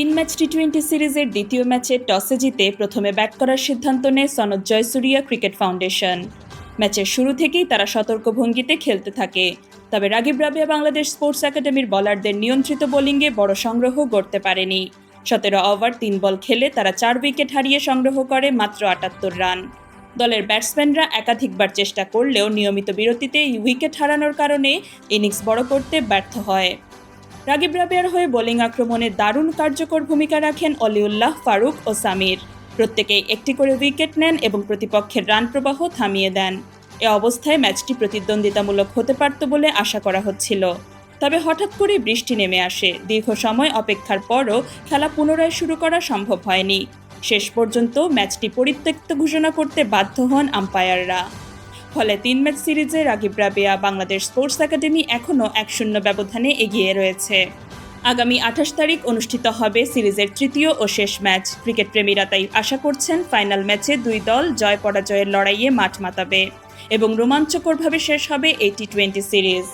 তিন match T twenty সিরিজের দ্বিতীয় ম্যাচে টসে জিতে প্রথমে ব্যাট করার সিদ্ধান্ত নেয় সনদ জয়সুরিয়া ক্রিকেট ফাউন্ডেশন। ম্যাচের শুরু থেকেই তারা সতর্ক ভঙ্গিতে খেলতে থাকে। তবে রাগিব রাবিয়া বাংলাদেশ স্পোর্টস একাডেমির বলারদের নিয়ন্ত্রিত বোলিংয়ে বড় সংগ্রহ করতে পারেনি। সতেরো ওভার, তিন বল খেলে তারা চার উইকেট হারিয়ে সংগ্রহ করে মাত্র আটাত্তর রান। দলের ব্যাটসম্যানরা একাধিকবার চেষ্টা করলেও নিয়মিত বিরতিতে উইকেট হারানোর কারণে ইনিংস বড় করতে ব্যর্থ হয়। রাগিব রাবিয়ার হয়ে বোলিং আক্রমণে দারুণ কার্যকর ভূমিকা রাখেন অলিউল্লাহ ফারুক ও সামির। প্রত্যেকেই একটি করে উইকেট নেন এবং প্রতিপক্ষের রান প্রবাহ থামিয়ে দেন। এ অবস্থায় ম্যাচটি প্রতিদ্বন্দ্বিতামূলক হতে পারত বলে আশা করা হচ্ছিল। তবে হঠাৎ করে বৃষ্টি নেমে আসে। দীর্ঘ সময় অপেক্ষার পরও খেলা পুনরায় শুরু করা সম্ভব হয়নি। শেষ পর্যন্ত ম্যাচটি পরিত্যক্ত ঘোষণা করতে বাধ্য হন আম্পায়াররা। ফলে তিন ম্যাচ সিরিজে রাগিব রাবিয়া বাংলাদেশ স্পোর্টস একাডেমি এখনও এক শূন্য ব্যবধানে এগিয়ে রয়েছে। আগামী আঠাশ তারিখ অনুষ্ঠিত হবে সিরিজের তৃতীয় ও শেষ ম্যাচ। ক্রিকেট প্রেমীরা তাই আশা করছেন ফাইনাল ম্যাচে দুই দল জয় পরাজয়ের লড়াইয়ে মাঠ মাতাবে এবং রোমাঞ্চকরভাবে শেষ হবে এই টি টোয়েন্টি সিরিজ।